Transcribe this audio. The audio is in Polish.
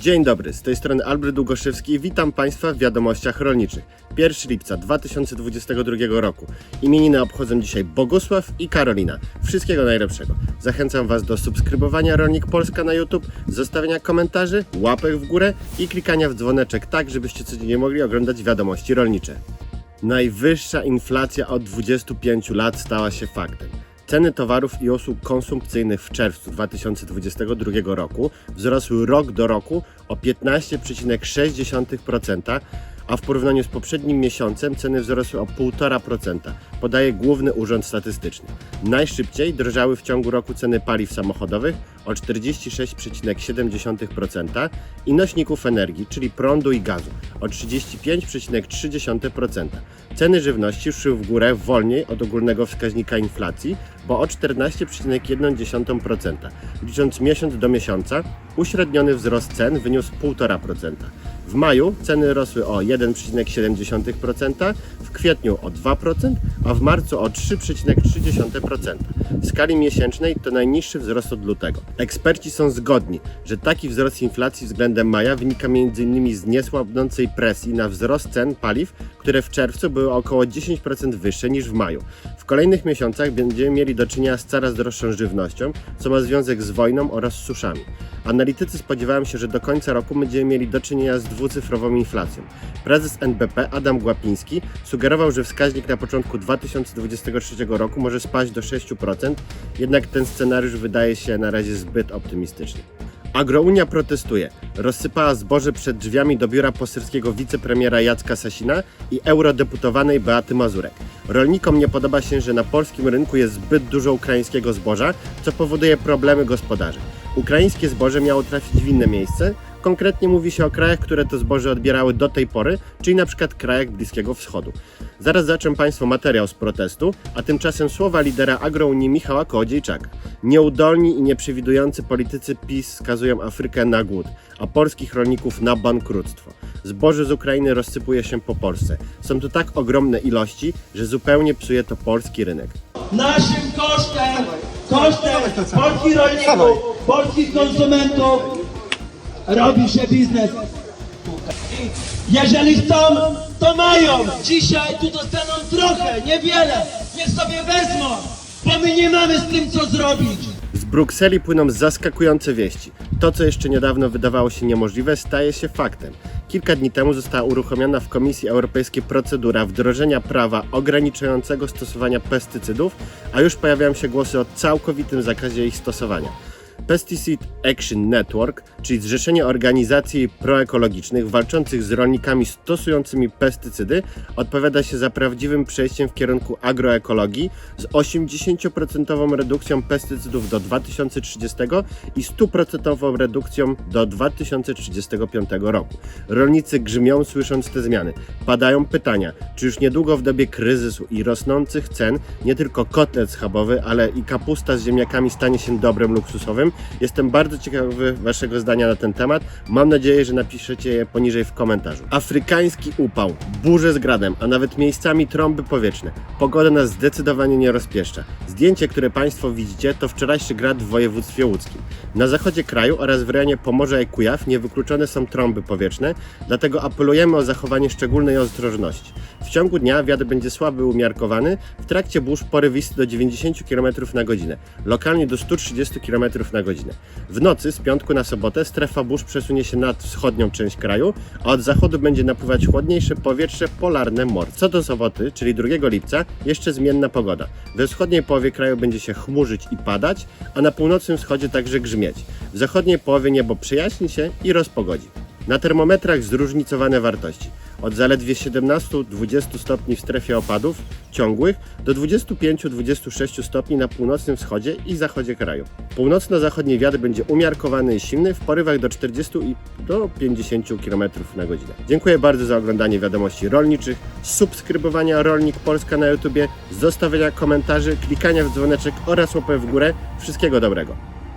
Dzień dobry, z tej strony Albert Długoszewski i witam Państwa w wiadomościach rolniczych. 1 lipca 2022 roku. Imieniny obchodzą dzisiaj Bogusław i Karolina. Wszystkiego najlepszego. Zachęcam Was do subskrybowania Rolnik Polska na YouTube, zostawiania komentarzy, łapek w górę i klikania w dzwoneczek tak, żebyście codziennie mogli oglądać wiadomości rolnicze. Najwyższa inflacja od 25 lat stała się faktem. Ceny towarów i usług konsumpcyjnych w czerwcu 2022 roku wzrosły rok do roku o 15,6%, a w porównaniu z poprzednim miesiącem ceny wzrosły o 1,5%, podaje Główny Urząd Statystyczny. Najszybciej drożały w ciągu roku ceny paliw samochodowych o 46,7% i nośników energii, czyli prądu i gazu o 35,3%. Ceny żywności szły w górę wolniej od ogólnego wskaźnika inflacji, bo o 14,1%. Licząc miesiąc do miesiąca, uśredniony wzrost cen wyniósł 1,5%. W maju ceny rosły o 1,7%, w kwietniu o 2%, a w marcu o 3,3%. W skali miesięcznej to najniższy wzrost od lutego. Eksperci są zgodni, że taki wzrost inflacji względem maja wynika m.in. z niesłabnącej presji na wzrost cen paliw, które w czerwcu były około 10% wyższe niż w maju. W kolejnych miesiącach będziemy mieli do czynienia z coraz droższą żywnością, co ma związek z wojną oraz suszami. Analitycy spodziewają się, że do końca roku będziemy mieli do czynienia z dwucyfrową inflacją. Prezes NBP Adam Glapiński sugerował, że wskaźnik na początku 2023 roku może spaść do 6%, jednak ten scenariusz wydaje się na razie zbyt optymistyczny. Agrounia protestuje. Rozsypała zboże przed drzwiami do biura poselskiego wicepremiera Jacka Sasina i eurodeputowanej Beaty Mazurek. Rolnikom nie podoba się, że na polskim rynku jest zbyt dużo ukraińskiego zboża, co powoduje problemy gospodarzy. Ukraińskie zboże miało trafić w inne miejsce, Konkretnie mówi się o krajach, które to zboże odbierały do tej pory, czyli na przykład krajach Bliskiego Wschodu. Zaraz zaczą Państwo materiał z protestu, a tymczasem słowa lidera agrounii Michała Kołodziejczaka. Nieudolni i nieprzewidujący politycy PiS skazują Afrykę na głód, a polskich rolników na bankructwo. Zboże z Ukrainy rozsypuje się po Polsce. Są to tak ogromne ilości, że zupełnie psuje to polski rynek. Naszym kosztem, kosztem polskich rolników, polskich konsumentów robi się biznes. Jeżeli chcą, to mają. Dzisiaj tu dostaną trochę, niewiele. Niech sobie wezmą, bo my nie mamy z tym co zrobić. Z Brukseli płyną zaskakujące wieści. To, co jeszcze niedawno wydawało się niemożliwe, staje się faktem. Kilka dni temu została uruchomiona w Komisji Europejskiej procedura wdrożenia prawa ograniczającego stosowania pestycydów, a już pojawiają się głosy o całkowitym zakazie ich stosowania. Pesticide Action Network, czyli Zrzeszenie Organizacji Proekologicznych walczących z rolnikami stosującymi pestycydy, odpowiada się za prawdziwym przejściem w kierunku agroekologii z 80% redukcją pestycydów do 2030 i 100% redukcją do 2035 roku. Rolnicy grzmią słysząc te zmiany. Padają pytania, czy już niedługo w dobie kryzysu i rosnących cen nie tylko kotlet schabowy, ale i kapusta z ziemniakami stanie się dobrem luksusowym? Jestem bardzo ciekawy Waszego zdania na ten temat. Mam nadzieję, że napiszecie je poniżej w komentarzu. Afrykański upał, burze z gradem, a nawet miejscami trąby powietrzne. Pogoda nas zdecydowanie nie rozpieszcza. Zdjęcie, które Państwo widzicie, to wczorajszy grad w województwie łódzkim. Na zachodzie kraju oraz w rejonie Pomorza i Kujaw niewykluczone są trąby powietrzne, dlatego apelujemy o zachowanie szczególnej ostrożności. W ciągu dnia wiatr będzie słaby umiarkowany, w trakcie burz porywisty do 90 km na godzinę, lokalnie do 130 km na godzinę. W nocy z piątku na sobotę strefa burz przesunie się nad wschodnią część kraju, a od zachodu będzie napływać chłodniejsze powietrze polarne morskie. Co do soboty, czyli 2 lipca, jeszcze zmienna pogoda. We wschodniej połowie kraju będzie się chmurzyć i padać, a na północnym wschodzie także grzmieć. W zachodniej połowie niebo przyjaśni się i rozpogodzi. Na termometrach zróżnicowane wartości. Od zaledwie 17-20 stopni w strefie opadów ciągłych do 25-26 stopni na północnym wschodzie i zachodzie kraju. Północno-zachodni wiatr będzie umiarkowany i silny w porywach do 40 i do 50 km na godzinę. Dziękuję bardzo za oglądanie wiadomości rolniczych, subskrybowania Rolnik Polska na YouTubie, zostawiania komentarzy, klikania w dzwoneczek oraz łapę w górę. Wszystkiego dobrego.